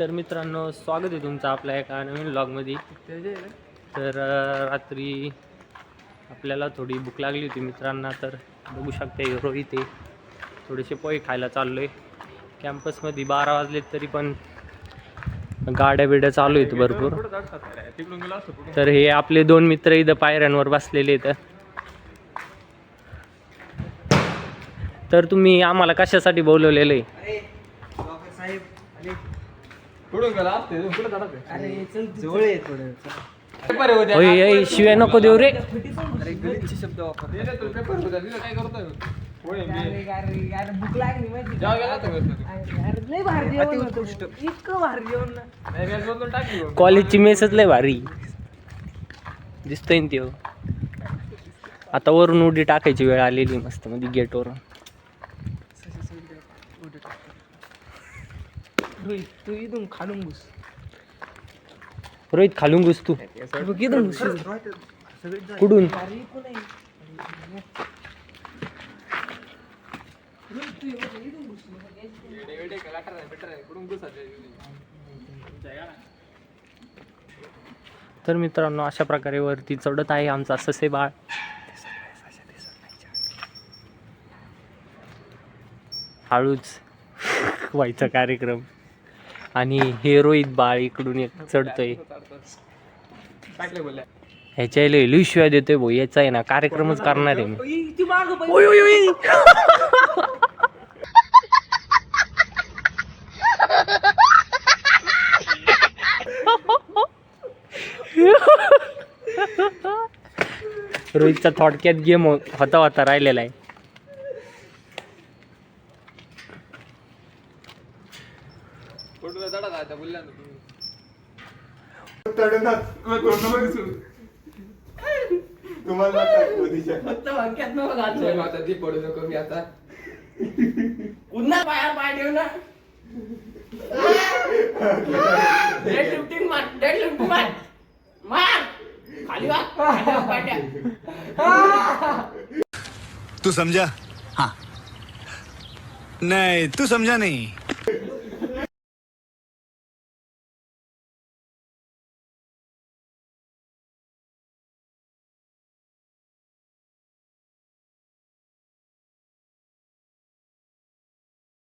तर मित्रांनो स्वागत आहे तुमचं आपल्या एका नवीन ब्लॉगमध्ये तर रात्री आपल्याला थोडी भूक लागली होती मित्रांना तर बघू शकता हे रोहित थोडेसे पोहे खायला चाललो आहे कॅम्पसमध्ये बारा वाजले तरी पण गाड्या बिड्या चालू आहेत भरपूर. तर हे आपले दोन मित्र इथं पायऱ्यांवर बसलेले आहेत. तर तुम्ही आम्हाला कशासाठी बोलवलेलं आहे? जवळ आहे थोडं होय होय, शिव्या नको देऊ रे. अरे गलिच्छ शब्द वापर. भूक लागली माहिती अरे लय भारी जेवण होतं. इतकं भारी जेवण. ना कॉलेजची मेसच लय भारी. दिसतोय ना त्यो. आता वरून उडी टाकायची वेळ आलेली मस्त मध्ये गेटवरून. रोहित तू इथून खालून घुस. रोहित खालून घुस तू. बघ इथून घुस. कुठून. तर मित्रांनो अशा प्रकारे वरती चढत आहे आमचा ससे बाळ. हळूच व्हायचा कार्यक्रम. आणि हे रोहित बाळ इकडून एक चढतोय ह्याच्या लई शिवाय देतोय भाऊ याचा आहे ना कार्यक्रमच करणार आहे मी ओय, ती मागं बाई. ओय, ओय, ओय. तुम्हाला काय मोदीच्या फक्त वाक्यात नको घालू. पुन्हा पाया पाय ठेव ना. डेड लिफ्टिंग मार डेड लिफ्टिंग मार. मार. खाली वा खाली वा पाट्या. तू समझा? हाँ. नहीं तू समझा नहीं.